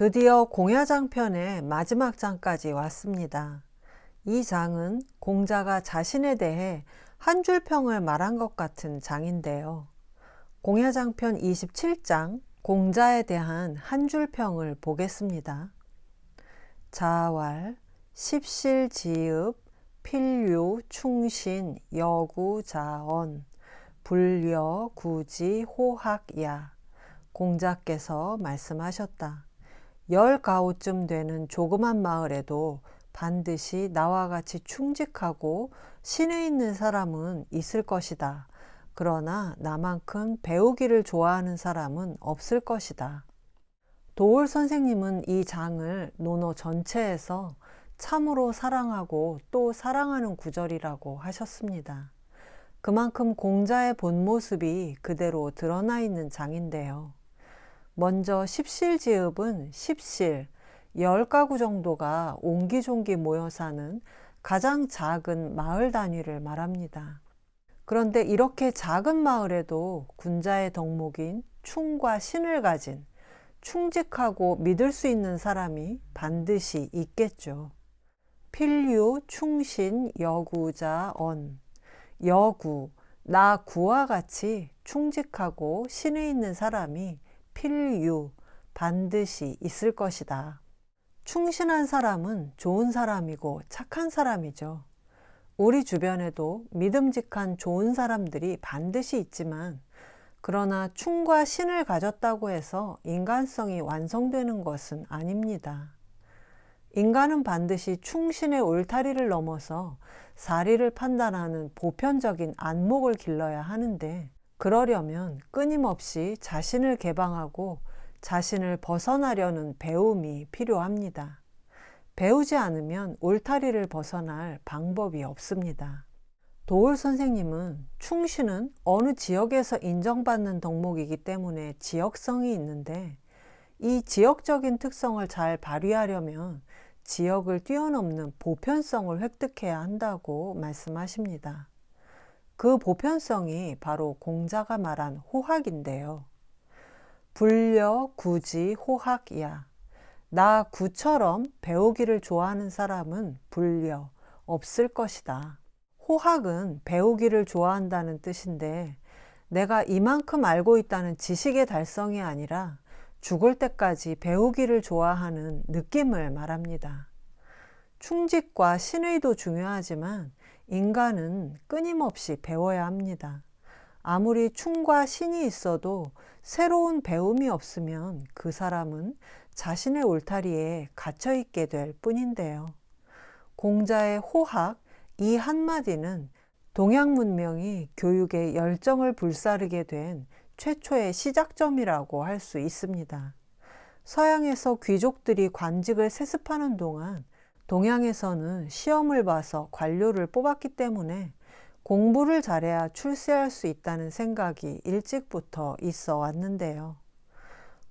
드디어 공야장편의 마지막 장까지 왔습니다. 이 장은 공자가 자신에 대해 한 줄 평을 말한 것 같은 장인데요. 공야장편 27장 공자에 대한 한 줄 평을 보겠습니다. 자왈, 십실지읍, 필요, 충신, 여구, 자언, 불려, 구지, 호학야. 공자께서 말씀하셨다. 열 가오쯤 되는 조그만 마을에도 반드시 나와 같이 충직하고 신에 있는 사람은 있을 것이다. 그러나 나만큼 배우기를 좋아하는 사람은 없을 것이다. 도올 선생님은 이 장을 논어 전체에서 참으로 사랑하고 또 사랑하는 구절이라고 하셨습니다. 그만큼 공자의 본 모습이 그대로 드러나 있는 장인데요. 먼저 십실지읍은 십실, 열 가구 정도가 옹기종기 모여 사는 가장 작은 마을 단위를 말합니다. 그런데 이렇게 작은 마을에도 군자의 덕목인 충과 신을 가진 충직하고 믿을 수 있는 사람이 반드시 있겠죠. 필유, 충신, 여구자, 언. 여구, 나 구와 같이 충직하고 신에 있는 사람이 필유, 반드시 있을 것이다. 충신한 사람은 좋은 사람이고 착한 사람이죠. 우리 주변에도 믿음직한 좋은 사람들이 반드시 있지만, 그러나 충과 신을 가졌다고 해서 인간성이 완성되는 것은 아닙니다. 인간은 반드시 충신의 울타리를 넘어서 사리를 판단하는 보편적인 안목을 길러야 하는데, 그러려면 끊임없이 자신을 개방하고 자신을 벗어나려는 배움이 필요합니다. 배우지 않으면 울타리를 벗어날 방법이 없습니다. 도울 선생님은 충신은 어느 지역에서 인정받는 덕목이기 때문에 지역성이 있는데 이 지역적인 특성을 잘 발휘하려면 지역을 뛰어넘는 보편성을 획득해야 한다고 말씀하십니다. 그 보편성이 바로 공자가 말한 호학인데요. 불려 구지 호학이야. 나 구처럼 배우기를 좋아하는 사람은 불려 없을 것이다. 호학은 배우기를 좋아한다는 뜻인데 내가 이만큼 알고 있다는 지식의 달성이 아니라 죽을 때까지 배우기를 좋아하는 느낌을 말합니다. 충직과 신의도 중요하지만 인간은 끊임없이 배워야 합니다. 아무리 충과 신이 있어도 새로운 배움이 없으면 그 사람은 자신의 울타리에 갇혀 있게 될 뿐인데요. 공자의 호학 이 한마디는 동양 문명이 교육의 열정을 불사르게 된 최초의 시작점이라고 할 수 있습니다. 서양에서 귀족들이 관직을 세습하는 동안 동양에서는 시험을 봐서 관료를 뽑았기 때문에 공부를 잘해야 출세할 수 있다는 생각이 일찍부터 있어 왔는데요.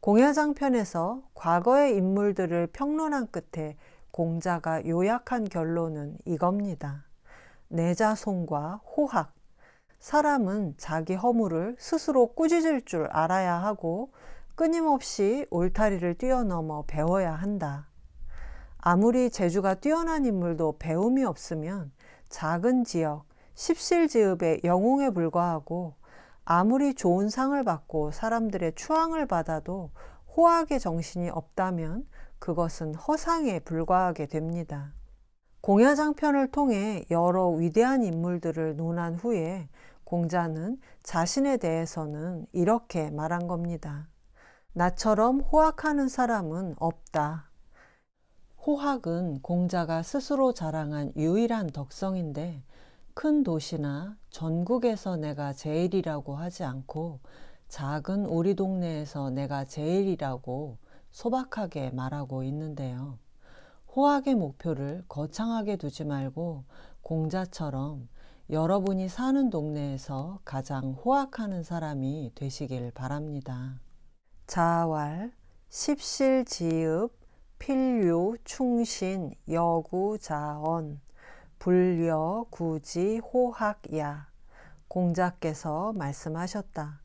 공야장편에서 과거의 인물들을 평론한 끝에 공자가 요약한 결론은 이겁니다. 내자손과 호학. 사람은 자기 허물을 스스로 꾸짖을 줄 알아야 하고 끊임없이 울타리를 뛰어넘어 배워야 한다. 아무리 재주가 뛰어난 인물도 배움이 없으면 작은 지역, 십실지읍의 영웅에 불과하고 아무리 좋은 상을 받고 사람들의 추앙을 받아도 호학의 정신이 없다면 그것은 허상에 불과하게 됩니다. 공야장편을 통해 여러 위대한 인물들을 논한 후에 공자는 자신에 대해서는 이렇게 말한 겁니다. 나처럼 호학하는 사람은 없다. 호학은 공자가 스스로 자랑한 유일한 덕성인데 큰 도시나 전국에서 내가 제일이라고 하지 않고 작은 우리 동네에서 내가 제일이라고 소박하게 말하고 있는데요. 호학의 목표를 거창하게 두지 말고 공자처럼 여러분이 사는 동네에서 가장 호학하는 사람이 되시길 바랍니다. 자왈, 십실지읍, 필요, 충신, 여구, 자언, 불려, 구지, 호학야. 공자께서 말씀하셨다.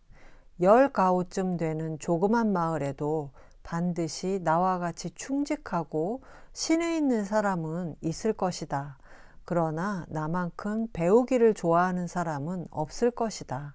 열 가오쯤 되는 조그만 마을에도 반드시 나와 같이 충직하고 신에 있는 사람은 있을 것이다. 그러나 나만큼 배우기를 좋아하는 사람은 없을 것이다.